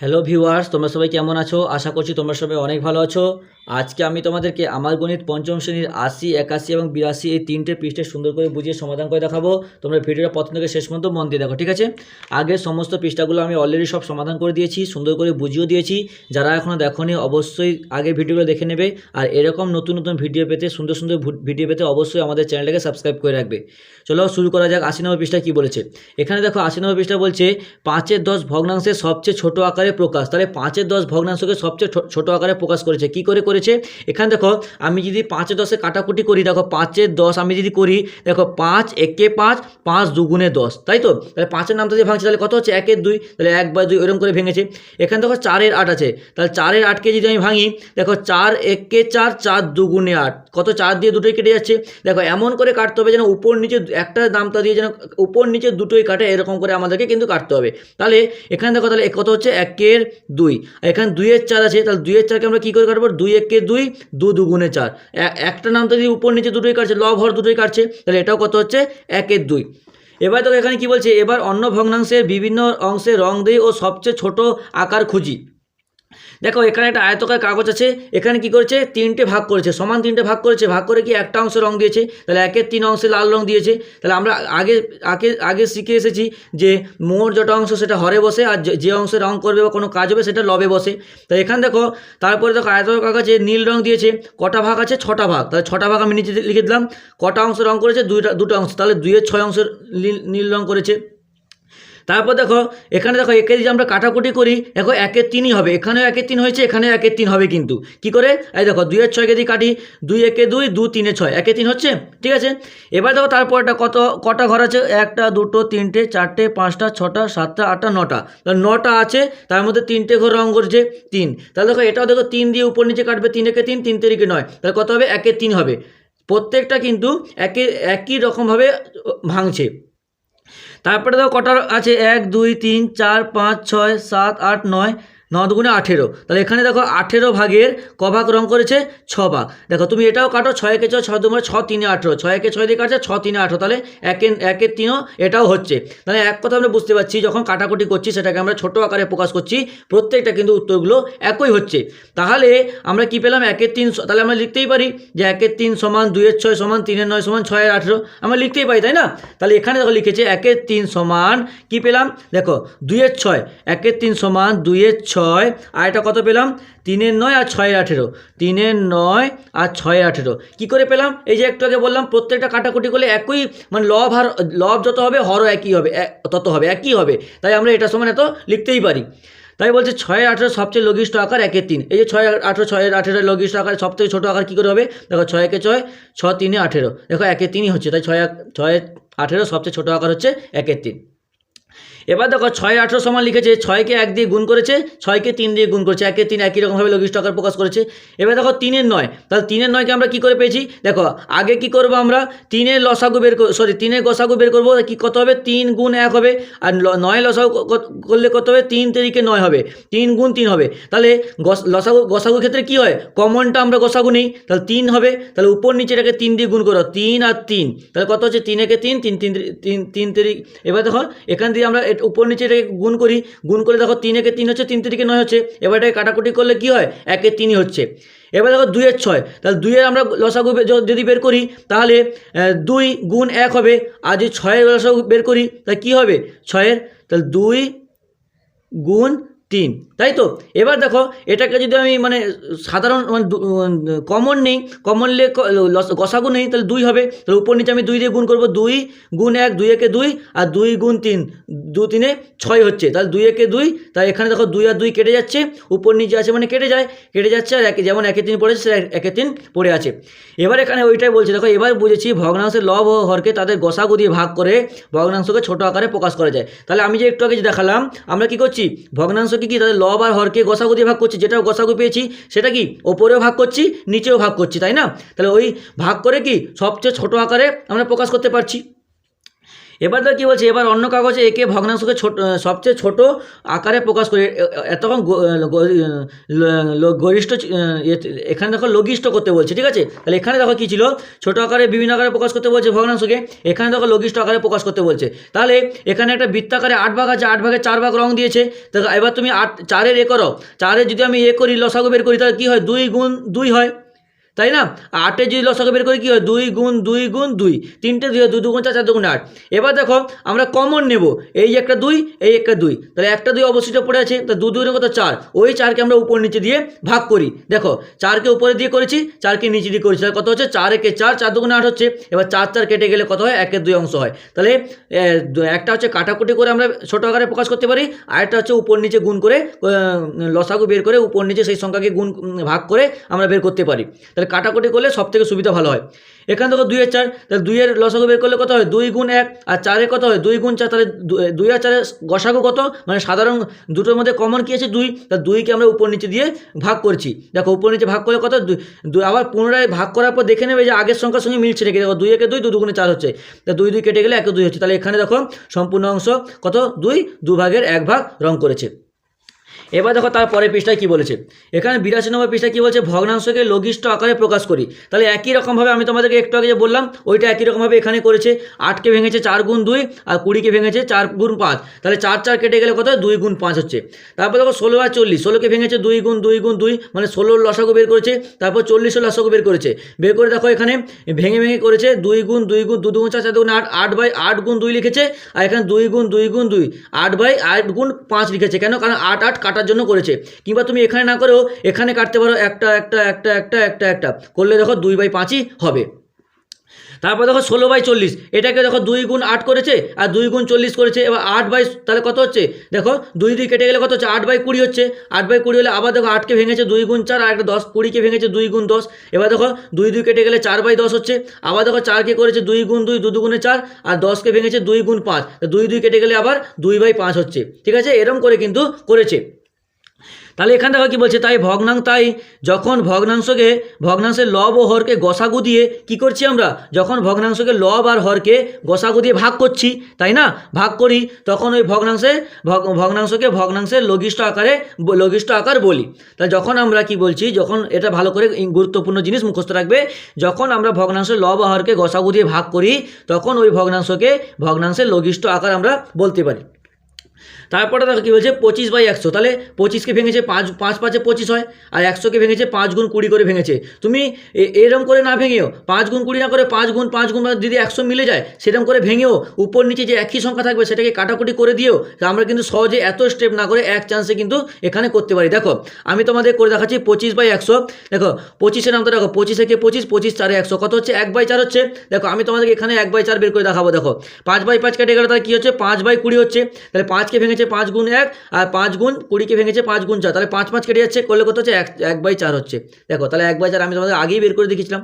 Hello viewers তোমরা সবাই কেমন আছো? আশা করছি তোমরা সবাই অনেক ভালো আছো। আজকে আমি তোমাদেরকে আমার গণিত পঞ্চম শ্রেণির আশি, একাশি এবং বিরাশি এই তিনটে পৃষ্ঠে সুন্দর করে বুঝিয়ে সমাধান করে দেখাবো। তোমরা ভিডিওটা প্রথম থেকে শেষ পর্যন্ত মন দিয়ে দেখো, ঠিক আছে? আগের সমস্ত পৃষ্ঠাগুলো আমি অলরেডি সব সমাধান করে দিয়েছি, সুন্দর করে বুঝিয়েও দিয়েছি। যারা এখনও দেখোনি, অবশ্যই আগে ভিডিওগুলো দেখে নেবে। আর এরকম নতুন নতুন ভিডিও পেতে, সুন্দর সুন্দর ভিডিও পেতে অবশ্যই আমাদের চ্যানেলটাকে সাবস্ক্রাইব করে রাখবে। চলো শুরু করা যাক, আশি নম্বর পৃষ্ঠা কী বলেছে? এখানে দেখো, আশি নম্বর পৃষ্ঠা বলছে, পাঁচের দশ ভগ্নাংশের সবচেয়ে ছোট আকারে প্রকাশ। তাহলে পাঁচের দশ ভগ্নাংশকে সবচেয়ে ছোট আকারে প্রকাশ করেছে। কি করে করেছে? এখানে দেখো, আমি যদি পাঁচের দশে কাটাকুটি করি, দেখো পাঁচের দশ আমি যদি করি, দেখো পাঁচ একে পাঁচ পাঁচ দুগুণে দশ, তাই তো? তাহলে পাঁচের নামটা যে ভাঙছে, তাহলে কত হচ্ছে? একের দুই, তাহলে এক বা দুই ওরকম করে ভেঙেছে। এখানে দেখো চারের আট আছে। তাহলে চারের আটকে যদি আমি ভাঙি, দেখো চার একে চার চার দুগুণে আট। কত? চার দিয়ে দুটোই কেটে যাচ্ছে। দেখো এমন করে কাটতে হবে যেন উপর নিচে একটা দামটা দিয়ে যেন উপর নিচে দুটোই কাটে, এরকম করে আমাদেরকে কিন্তু কাটতে হবে। তাহলে এখানে দেখো, তাহলে কত হচ্ছে? একের দুই। এখানে দুইয়ের চার আছে, তাহলে দুইয়ের চারকে আমরা কী করে কাটবো? দুই একে দুই, দু দুগুণে চার। একটা একটা তো যদি উপর নিচে দুটোই কাটছে, লব হর দুটোই কাটছে, তাহলে এটাও কত হচ্ছে? একের দুই। এবার দেখো এখানে কি বলছে? এবার অন্য ভগ্নাংশের বিভিন্ন অংশে রং দিই ও সবচেয়ে ছোট আকার খুঁজি। দেখো, এখানে একটা আয়তকার কাগজ আছে। এখানে কি করেছে? তিনটে ভাগ করেছে। সমান তিনটে ভাগ করেছে। ভাগ করে কি একটা অংশে রং দিয়েছে। তাহলে একের তিন অংশে লাল রং দিয়েছে। তাহলে আমরা আগে আগে আগে শিখে এসেছি যে মোর যেটা অংশ সেটা হরে বসে আর যে- অংশে রং করবে বা কোনো কাজ হবে সেটা লবে বসে। তাই এখানে দেখো, তারপরে দেখো আয়তকার কাগজে নীল রং দিয়েছে। কটা ভাগ আছে? ছটা ভাগ। তাহলে ছটা ভাগ আমি নিচে লিখে দিলাম। কটা অংশ রং করেছে? দুইটা, দুটো অংশ। তাহলে দুইয়ের ছয় নীল নীল রং করেছে। তারপর দেখো, এখানে দেখো, একে যদি আমরা কাটাকুটি করি, দেখো একের তিনই হবে। এখানেও একের তিন হয়েছে, এখানেও একের তিন হবে কিন্তু। কি করে? এই দেখো, দুইয়ের ছয়কে যদি কাটি, দুই একে দুই, দু তিনে ছয়। একে তিন হচ্ছে? ঠিক আছে? এবার দেখো তারপরটা কত, কটা ঘর আছে? একটা, দুটো, তিনটে, চারটে, পাঁচটা, ছটা, সাতটা, আটটা, নটা। তাহলে নটা আছে, তার মধ্যে তিনটে ঘর রং করছে তিন। তাহলে দেখো, এটাও দেখো, তিন দিয়ে উপর নিচে কাটবে, তিন একে তিন তিন তারিখে নয়। তাহলে কত হবে? একে তিন হবে। প্রত্যেকটা কিন্তু একে, একই রকমভাবে ভাঙছে। তারপরে দেখো কটা আছে? এক দুই তিন চার পাঁচ ছয় সাত আট নয় ন দুগুণে আঠেরো। তাহলে এখানে দেখো আঠেরো ভাগের ক ভাগ রং করেছে ছ ভাগ। দেখো, তুমি এটাও কাটো, ছয় একে ছয় ছয় দুমারে ছ তিনে আঠেরো। ছয় একে ছয় দিয়ে কাটছে, ছ, তিনে আঠেরো। তাহলে একে একের তিনও এটাও হচ্ছে। তাহলে এক কথা আমরা বুঝতে পারছি, যখন কাটাকুটি করছি, সেটাকে আমরা ছোট আকারে প্রকাশ করছি, প্রত্যেকটা কিন্তু উত্তরগুলো একই হচ্ছে। তাহলে আমরা কি পেলাম? একের তিন তাহলে আমরা লিখতেই পারি যে একের তিন সমান দুইয়ের ছয় সমান তিনের নয় সমান ছয়ের আঠেরো। আমরা লিখতেই পারি, তাই না? তাহলে এখানে দেখো লিখেছে একের তিন সমান কি পেলাম? দেখো, দুইয়ের ছয় একের তিন সমান দুইয়ের ছয় আর এটা কত পেলাম? তিনের নয় আর ছয়ের আঠেরো। তিনের নয় আর ছয়ের আঠেরো। কী করে পেলাম? এই যে একটু আগে বললাম, প্রত্যেকটা কাটাকুটি করলে একই মানে লব আর লব যত হবে, হরও একই হবে তত হবে, একই হবে। তাই আমরা এটা সমান এত লিখতেই পারি। তাই বলছে ছয় আঠেরো সবচেয়ে লঘিষ্ঠ আকার একের তিন। এই যে ছয় আঠেরো, ছয়ের আঠেরো লঘিষ্ঠ আকার, সবথেকে ছোটো আকার কী করে হবে? দেখো ছয় একে ছয়, ছ তিনে আঠেরো। দেখো একের তিনই হচ্ছে, তাই ছয় এক- ছয় আঠেরো সবচেয়ে ছোটো আকার হচ্ছে একের তিন। এবার দেখো ছয় আঠেরো সমান লিখেছে ছয়কে এক দিয়ে গুণ করেছে ছয়কে তিন দিয়ে গুণ করেছে একে তিন একই রকমভাবে লঘিষ্ঠ আকার প্রকাশ করেছে এবার দেখো তিনের নয় তাহলে তিনের নয়কে আমরা কি করে পেয়েছি দেখো আগে কি করব আমরা তিনের লসাগু বের সরি তিনের গসাগু বের করব কি কত হবে তিন গুণ এক হবে আর নয় লসাগু করলে কত হবে তিন তারিখে নয় হবে তিন গুণ তিন হবে তাহলে লসাগু গসাগুর ক্ষেত্রে কি হয় কমনটা আমরা গসাগু নেই তাহলে তিন হবে তাহলে উপর নিচে এটাকে তিন দিয়ে গুণ করো তিন আর তিন তাহলে কত হচ্ছে তিন একে তিন তিন তিন তিন তিন এবার দেখো এখান দিয়ে আমরা উপর নিচে এটাকে গুণ করি, গুণ করে দেখো তিন একে তিন হচ্ছে, তিন তারিখে নয় হচ্ছে, এবার এটাকে কাটাকুটি করলে কি হয়? একে তিনই হচ্ছে। এবার দেখো দুইয়ের ছয়, তাহলে দুইয়ের আমরা লসাগু যদি বের করি, তাহলে দুই গুণ এক হবে, আর যদি ছয়ের লসাগু বের করি, তাহলে কী হবে? ছয়ের, তাহলে দুই গুণ তিন, তাই তো? এবার দেখো, এটাকে যদি আমি মানে সাধারণ মানে কমন নেই কমন লে গসাগু নেই, তাহলে দুই হবে। তাহলে উপর নিচে আমি দুই দিয়ে গুণ করব, দুই গুণ এক, দুই একে দুই, আর দুই গুণ তিন, দু তিনে ছয় হচ্ছে। তাহলে দুই একে দুই তাই এখানে দেখো দুই আর দুই কেটে যাচ্ছে, উপর নিচে আছে মানে কেটে যায়, কেটে যাচ্ছে, আর একে, যেমন একে তিন পড়েছে সে একে তিন পড়ে আছে। এবার এখানে ওইটাই বলছে, দেখো, এবার বুঝেছি ভগ্নাংশের লব ও হরকে তাদের গসাগু দিয়ে ভাগ করে ভগ্নাংশকে ছোট আকারে প্রকাশ করা যায়। তাহলে আমি যে একটু আগে দেখালাম, আমরা কি করছি? ভগ্নাংশকে কি তাদের লব আর হরকে গসাগু দিয়ে ভাগ করছি। যেটা গসাগু পেয়েছি, সেটা কি? ওপরেও ভাগ করছি, নিচেও ভাগ করছি, তাই না? তাহলে ওই ভাগ করে কি সবচেয়ে ছোট আকারে আমরা প্রকাশ করতে পারছি। এবার তো কি বলছে? এবার অন্য কাগজে একে ভগ্নাংশকে ছোট, সবচেয়ে ছোট আকারে প্রকাশ করে এতক্ষণ গরিষ্ঠ এখানে দেখো লঘিষ্ঠ করতে বলছে, ঠিক আছে? তাহলে এখানে দেখো কী ছিল? ছোট আকারে বিভিন্ন আকারে প্রকাশ করতে বলছে ভগ্নাংশকে, এখানে দেখো লঘিষ্ঠ আকারে প্রকাশ করতে বলছে। তাহলে এখানে একটা বৃত্তাকারে আট ভাগ আছে, আট ভাগে চার ভাগ রং দিয়েছে। দেখো এবার তুমি আট, চারের এ করো। চারের যদি আমি এ করি, লসাগু বের করি, তাহলে কী হয়? দুই গুণ দুই হয়। তাই না? আটে যদি লসাগু বের করি কী হয়? দুই গুণ দুই গুণ, দুই। তিনটে দুই দুই দুগুণ চার চার দুগুণ আট। এবার দেখো, আমরা কমন নেব। এই একটা দুই, এই একটা দুই। তাহলে একটা দুই অবশিষ্ট পড়ে আছে, তা দু দুই কত চার। ওই চারকে আমরা উপর নিচে দিয়ে ভাগ করি। দেখো, চারকে উপরে দিয়ে করেছি, চারকে নিচে দিয়ে করেছি। তাহলে কত হচ্ছে? চার একে চার চার দুগুণে আট হচ্ছে। এবার চার চার কেটে গেলে কত হয়? একের দুই অংশ হয়। তাহলে একটা হচ্ছে কাটাকুটি করে আমরা ছোটো আকারে প্রকাশ করতে পারি, আর একটা হচ্ছে উপর নিচে গুণ করে লসাগু বের করে উপর নিচে সেই সংখ্যাকে গুণ ভাগ করে আমরা বের করতে পারি। তাহলে কাটাকুটি করলে সব থেকে সুবিধা ভালো হয়। এখানে দেখো দুইয়ের চার, তাহলে দুইয়ের লসাগু বের করলে কত হয়? দুই গুণ এক, আর চারে কত হয়? দুই গুণ চার, তাহলে দুই আর চারের গসাগু কত? মানে সাধারণ দুটোর মধ্যে কমন কী আছে? দুই। তা দুইকে আমরা উপর নিচে দিয়ে ভাগ করছি। দেখো, উপর নিচে ভাগ করলে কত? দুই আবার পুনরায় ভাগ করার পর দেখে নেবে যে আগের সংখ্যার সঙ্গে মিলছে নাকি? দেখো, দুই একে দুই, দু দুগুণে চার হচ্ছে। তা দুই দুই কেটে গেলে একে দুই হচ্ছে। তাহলে এখানে দেখো, সম্পূর্ণ অংশ কত? দুই দু ভাগের এক ভাগ রং করেছে। এবার দেখো তার পরের পৃষ্ঠায় কী বলেছে? এখানে বিরাশি নম্বর পৃষ্ঠায় কী বলছে? ভগ্নাংশকে লঘিষ্ঠ আকারে প্রকাশ করি। তাহলে একই রকমভাবে আমি তোমাদেরকে একটু আগে যে বললাম, ওইটা একই রকমভাবে এখানে করেছে। আটকে ভেঙেছে চার গুণ দুই আর কুড়িকে ভেঙেছে চার গুণ পাঁচ। তাহলে চার চার কেটে গেলে কত? দুই গুণ পাঁচ হচ্ছে। তারপর দেখো ষোলো আর চল্লিশ। ষোলোকে ভেঙেছে দুই গুণ দুই গুণ দুই মানে ষোলোর লসাগু বের করেছে। তারপর চল্লিশের লসাগু বের করেছে। বের করে দেখো এখানে ভেঙে ভেঙে করেছে দুই গুণ দুই গুণ দু দুগুণ চার চার দুগুণ আট। আট বাই আট গুণ দুই লিখেছে। আর এখানে দুই গুণ দুই গুণ দুই। আট বাই আট গুণ পাঁচ লিখেছে। কেন? কারণ আট আট কাটার জন্য করেছে। কিংবা তুমি এখানে না করেও এখানে কাটতে পারো একটা একটা একটা একটা একটা একটা। করলে দেখো দুই বাই পাঁচই হবে। তারপর দেখো ষোলো বাই চল্লিশ। এটাকে দেখো দুই গুণ আট করেছে আর দুই গুণ চল্লিশ করেছে। এবার আট বাই তাহলে কত হচ্ছে? দেখো দুই দুই কেটে গেলে কত হচ্ছে? আট বাই কুড়ি হচ্ছে। আট বাই কুড়ি হলে আবার দেখো আটকে ভেঙেছে দুই গুণ চার আর একটা দশ। কুড়িকে ভেঙেছে দুই গুণ দশ। এবার দেখো দুই দুই কেটে গেলে চার বাই দশ হচ্ছে। আবার দেখো চারকে করেছে দুই গুণ দুই দু দুগুণে চার আর দশকে ভেঙেছে দুই গুণ পাঁচ। দুই দুই কেটে গেলে আবার দুই বাই পাঁচ হচ্ছে। ঠিক আছে? এরম করে কিন্তু করেছে। তাহলে এখান থেকে কি বলছে? তাই ভগ্নাং, তাই যখন ভগ্নাংশকে, ভগ্নাংশের লব ও হরকে গসাগু দিয়ে কি করছি আমরা? যখন ভগ্নাংশকে লব আর হরকে গসাগু দিয়ে ভাগ করছি, তাই না? ভাগ করি, তখন ওই ভগ্নাংশে, ভগ- ভগ্নাংশকে ভগ্নাংশের লঘিষ্ঠ আকারে লঘিষ্ঠ আকার বলি। তাহলে যখন আমরা কি বলছি? যখন এটা ভালো করে গুরুত্বপূর্ণ জিনিস মুখস্থ রাখবে, যখন আমরা ভগ্নাংশের লব ও হরকে গসাগু দিয়ে ভাগ করি, তখন ওই ভগ্নাংশকে ভগ্নাংশের লঘিষ্ঠ আকার আমরা বলতে পারি। তারপরে দেখো কী বলছে, পঁচিশ বাই একশো। তাহলে পঁচিশকে ভেঙেছে পাঁচ পাঁচ পাঁচে পঁচিশ হয়, আর একশোকে ভেঙেছে পাঁচ গুণ কুড়ি করে ভেঙেছে। তুমি এরম করে না ভেঙেও, পাঁচ গুণ কুড়ি না করে পাঁচ গুণ পাঁচ গুণ যদি একশো মিলে যায় সেরকম করে ভেঙেও, উপর নিচে যে একই সংখ্যা থাকবে, সেটাকে কাটাকুটি করে দিও আমরা কিন্তু সহজে এত স্টেপ না করে এক চান্সে কিন্তু এখানে করতে পারি। দেখো, আমি তোমাদের করে দেখাচ্ছি পঁচিশ বাই একশো। দেখো, পঁচিশের নামটা দেখো, পঁচিশ থেকে পঁচিশ পঁচিশ চারে একশো। কত হচ্ছে? এক বাই চার হচ্ছে। দেখো, আমি তোমাদেরকে এখানে এক বাই চার বের করে দেখাবো। দেখো, পাঁচ বাই পাঁচ কেটে গেলে তাহলে কী হচ্ছে? পাঁচ বাই কুড়ি হচ্ছে। তাহলে পাঁচকে ভেঙেছে পাঁচ গুণ এক আর পাঁচ গুণ কুড়িকে ভেঙেছে পাঁচ গুণ চার। তাহলে পাঁচ পাঁচ কেটে যাচ্ছে, করলে কত হচ্ছে? এক এক বাই চার হচ্ছে। দেখো, তাহলে এক বাই চার আমি তোমাদের আগেই বের করে দেখিয়েছিলাম।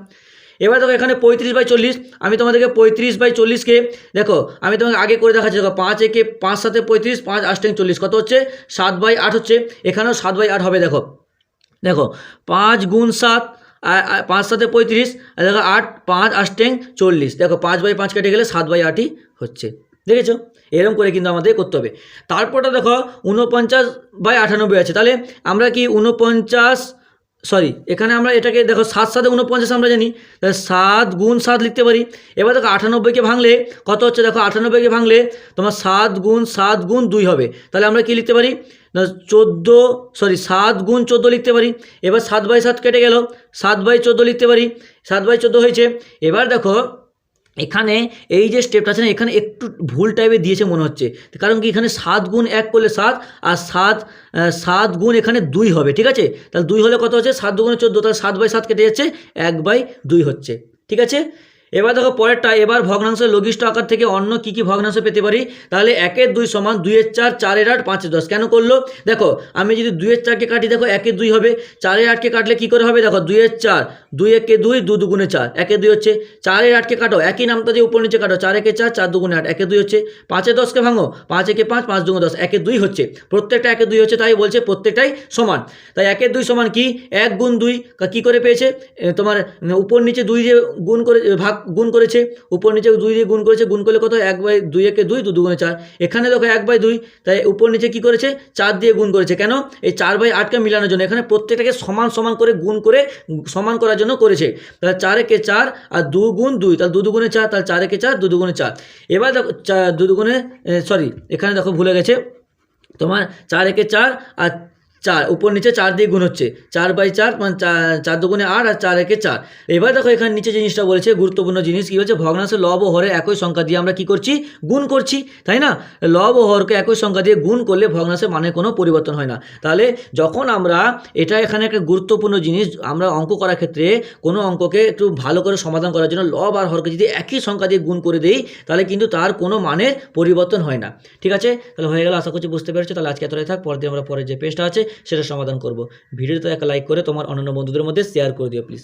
এবার দেখো এখানে পঁয়ত্রিশ বাই চল্লিশ, আমি তোমাদেরকে পঁয়ত্রিশ বাই চল্লিশকে, দেখো, আমি তোমাকে আগে করে দেখাচ্ছি। দেখো, পাঁচ একে পাঁচ সাথে পঁয়ত্রিশ, পাঁচ আষ্টে চল্লিশ, কত হচ্ছে? সাত বাই আট হচ্ছে। এখানেও সাত বাই আট হবে, দেখো। দেখো, পাঁচ গুণ সাত পাঁচ সাথে পঁয়ত্রিশ দেখো, আট, পাঁচ আষ্টেং চল্লিশ। দেখো, পাঁচ বাই পাঁচ কেটে গেলে সাত বাই আটই হচ্ছে। দেখেছ? এরকম করে কিন্তু আমাদের করতে হবে। তারপরটা দেখো উনপঞ্চাশ বাই আটানব্বই আছে। তাহলে আমরা কি উনপঞ্চাশ সরি এখানে আমরা এটাকে দেখো, সাত সাথে উনপঞ্চাশ আমরা জানি। তাহলে সাত গুণ সাত লিখতে পারি। এবার দেখো, আটানব্বইকে ভাঙলে কত হচ্ছে? দেখো, আটানব্বইকে ভাঙলে তোমার সাত গুণ সাত গুণ দুই হবে। তাহলে আমরা কি লিখতে পারি? চোদ্দ সরি সাত গুণ চোদ্দ লিখতে পারি। এবার সাত বাই সাত কেটে গেল। সাত বাই চোদ্দ লিখতে পারি। সাত বাই চোদ্দ হয়েছে। এবার দেখো এখানে এই যে স্টেপটা আছে না, এখানে একটু ভুল টাইপের দিয়েছে মনে হচ্ছে। কারণ কি এখানে সাত গুণ এক করলে সাত, আর সাত সাত গুণ এখানে দুই হবে, ঠিক আছে? তাহলে দুই হলে কত হচ্ছে? সাত দুগুণে চোদ্দ, তাহলে সাত বাই সাত কেটে যাচ্ছে, এক বাই দুই হচ্ছে, ঠিক আছে? এবার দেখো পরেরটা, এবার ভগ্নাংশের লঘিষ্ঠ আকার থেকে অন্য কি কি ভগ্নাংশ পেতে পারি? তাহলে একের দুই সমান দুইয়ের চার, চারের আট, পাঁচের দশ। কেন করল? দেখো, আমি যদি দুইয়ের চারকে কাটি, দেখো একের দুই হবে, চারের আটকে কাটলে কি করে হবে? দেখো দুইয়ের চার দুই একে দুই, দু দুগুণে চার। একে দুই হচ্ছে চারের আটকে কাটো। একই নামটা দিয়ে উপর নিচে কাটো। চার একে চার চার দুগুণে আট। একে দুই হচ্ছে পাঁচে দশকে ভাঙো। পাঁচ একে পাঁচ পাঁচ দুগুণে দশ। একে দুই হচ্ছে প্রত্যেকটা একে দুই হচ্ছে তাই বলছে প্রত্যেকটাই সমান। তাই একের দুই সমান কি? এক গুণ দুই। কী করে পেয়েছে? তোমার উপর নিচে দুই দিয়ে গুণ করে ভাগ, গুণ করেছে। উপর নিচে দুই দিয়ে গুণ করেছে। গুণ করলে কত? এক বাই দুই একে দুই, দু দুগুণে চার। এখানে দেখো এক বাই দুই। তাই উপর নিচে কি করেছে? চার দিয়ে গুণ করেছে। কেন? এই চার বাই আটকে মিলানোর জন্য। এখানে প্রত্যেকটাকে সমান সমান করে গুণ করে, সমান করার জন্য করেছে? তাহলে চার একে চার আর দু গুণ দুই, তাহলে দু দুগুণে চার, তাহলে চার একে চার, দু দুগুণে চার। এবার দেখো দু দুগুণে সরি এখানে দেখো ভুলে গেছে। তোমার চার একে চার আর চার, উপর নিচে চার দিয়ে গুণ হচ্ছে। চার বাই চার মানে চার দুগুণে আট আর চার একে চার। এবার দেখো এখানে নিচে জিনিসটা বলেছে, গুরুত্বপূর্ণ জিনিস কী হচ্ছে? ভগ্নাংশে লব ও হরের একই সংখ্যা দিয়ে আমরা কি করছি? গুণ করছি, তাই না? লব ও হরকে একই সংখ্যা দিয়ে গুণ করলে ভগ্নাংশের মানে কোনো পরিবর্তন হয় না। তাহলে যখন আমরা এটা এখানে একটা গুরুত্বপূর্ণ জিনিস, আমরা অঙ্ক করার ক্ষেত্রে কোনো অঙ্ককে একটু ভালো করে সমাধান করার জন্য লব আর হরকে যদি একই সংখ্যা দিয়ে গুণ করে দেই, তাহলে কিন্তু তার কোনো মানের পরিবর্তন হয় না। ঠিক আছে? তাহলে হয়ে গেল, আশা করছি বুঝতে পেরেছ। তাহলে আজকে এতটাই থাক, পরের দিন আমরা পরে যে পেজটা আছে সেটা সমাধান করব। ভিডিওতে একটা লাইক করে তোমার অন্যান্য বন্ধুদের মধ্যে শেয়ার করে দিও প্লিজ